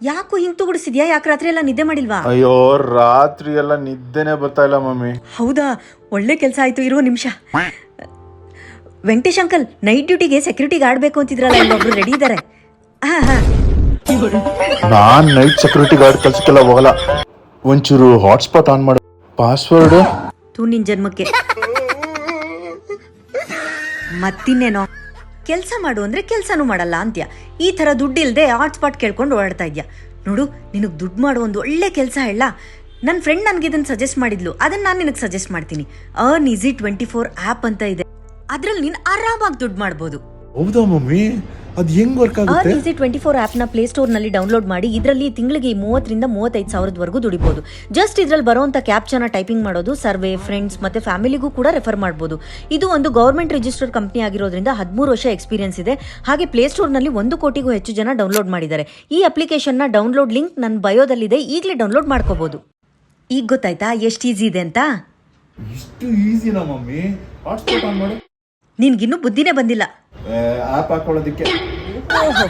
ಯಾಕೋ ಹಿಂಗ್ ತುಗುಡಿಸಿದ್ಯಾ ಯಾಕೆ ರಾತ್ರಿ ಎಲ್ಲ ನಿದ್ದೆ ಮಾಡಿಲ್ವಾ? ಅಯ್ಯೋ ರಾತ್ರಿ ಎಲ್ಲ ನಿದ್ದೆನೆ ಬರ್ತಾ ಇಲ್ಲ ಮಮ್ಮಿ. ಹೌದಾ? ಒಳ್ಳೆ ಕೆಲಸ ಆಯ್ತು ಇರುವ ನಿಮಿಷ. ವೆಂಕಟೇಶ್ ಅಂಕಲ್ ನೈಟ್ ಡ್ಯೂಟಿಗೆ ಸೆಕ್ಯೂರಿಟಿ ಗಾರ್ಡ್ ಬೇಕು ಅಂತಿದ್ರಲ್ಲ ಇಲ್ಲೊಬ್ರು ರೆಡಿ ಇದ್ದಾರೆ ಹಾ ಹಾ. ನಾನ್ ನೈಟ್ ಸೆಕ್ಯೂರಿಟಿ ಗಾರ್ಡ್ ಕೆಲ್ಸಕ್ಕೆಲ್ಲ ಹೋಗಲ್ಲ. ಒಂಚೂರು ಹಾಟ್ಸ್ಪಾಟ್ ಆನ್ ಮಾಡು. ಪಾಸ್ವರ್ಡ್ ತೂ ನಿನ್ ಜನ್ಮಕ್ಕೆ. ಮತ್ತಿನ್ನೇನೋ? ಕೆಲಸ ಮಾಡು ಅಂದ್ರೆ ಕೆಲಸನೂ ಮಾಡಲ್ಲ ಅಂತ್ಯ. ಈ ತರ ದುಡ್ಡಿಲ್ದೆ ಹಾಟ್ಸ್ಪಾಟ್ ಕೇಳ್ಕೊಂಡು ಓಡಾಡ್ತಾ ಇದ್ಯಾ. ನೋಡು, ನಿನಗೆ ದುಡ್ಡು ಮಾಡೋ ಒಂದು ಒಳ್ಳೆ ಕೆಲಸ ಹೇಳ. ನನ್ನ ಫ್ರೆಂಡ್ ನನಗೆ ಇದನ್ನ ಸಜೆಸ್ಟ್ ಮಾಡಿದ್ಲು. ಅದನ್ನ ನಾನು ನಿನಗೆ ಸಜೆಸ್ಟ್ ಮಾಡ್ತೀನಿ. Earn easy twenty four app ಅಂತ ಇದೆ. ಅದ್ರಲ್ಲಿ ನೀನು ಆರಾಮಾಗಿ ದುಡ್ಡು ಮಾಡ್ಬೋದು. ಹೌದಾ ಮಮ್ಮಿ? ಅದ್ ಹೆಂಗ್ ವರ್ಕ್ ಆಗುತ್ತೆ? ಈಸಿ ಟ್ವೆಂಟಿ ಫೋರ್ ಸ್ಟೋರ್ನಲ್ಲಿ ಡೌನ್ಲೋಡ್ ಮಾಡಿ ಇದರಲ್ಲಿ ತಿಂಗಳಿಗೆ ಮೂವತ್ತರಿಂದ ಮೂವತ್ತೈದು ಸಾವಿರದವರೆಗೂ ದುಡಿಬೋದು. ಜಸ್ಟ್ ಇದರಲ್ಲಿ ಬರುವಂಥ ಕ್ಯಾಪ್ಚನ ಟೈಪಿಂಗ್ ಮಾಡೋದು ಸರ್ವೆ ಫ್ರೆಂಡ್ಸ್ ಮತ್ತು ಫ್ಯಾಮಿಲಿಗೂ ಕೂಡ ರೆಫರ್ ಮಾಡ್ಬೋದು. ಇದು ಒಂದು ಗೌರ್ಮೆಂಟ್ ರಿಜಿಸ್ಟರ್ಡ್ ಕಂಪ್ನಿ ಆಗಿರೋದ್ರಿಂದ ಹದಿಮೂರು ವರ್ಷ ಎಕ್ಸ್ಪೀರಿಯನ್ಸ್ ಇದೆ. ಹಾಗೆ ಪ್ಲೇ ಸ್ಟೋರ್ನಲ್ಲಿ ಒಂದು ಕೋಟಿಗೂ ಹೆಚ್ಚು ಜನ ಡೌನ್ಲೋಡ್ ಮಾಡಿದ್ದಾರೆ. ಈ ಅಪ್ಲಿಕೇಶನ್ನ ಡೌನ್ಲೋಡ್ ಲಿಂಕ್ ನನ್ನ ಬಯೋದಲ್ಲಿದೆ ಈಗಲೇ ಡೌನ್ಲೋಡ್ ಮಾಡ್ಕೋಬೋದು. ಈಗ ಗೊತ್ತಾಯ್ತಾ ಎಷ್ಟು ಈಸಿ ಇದೆ ಅಂತ? ಇಷ್ಟು ಈಸಿನಾ ಮಮ್ಮಿ? ಹಾಟ್ಸ್ಪಾಟ್ ಆನ್ ಮಾಡು. ನಿನ್ಗಿನ್ನೂ ಬುದ್ಧಿನೇ ಬಂದಿಲ್ಲ. ಆಪ್ ಹಾಕೊಳ್ಳೋದಿಕ್ಕೆ ಓಹೋ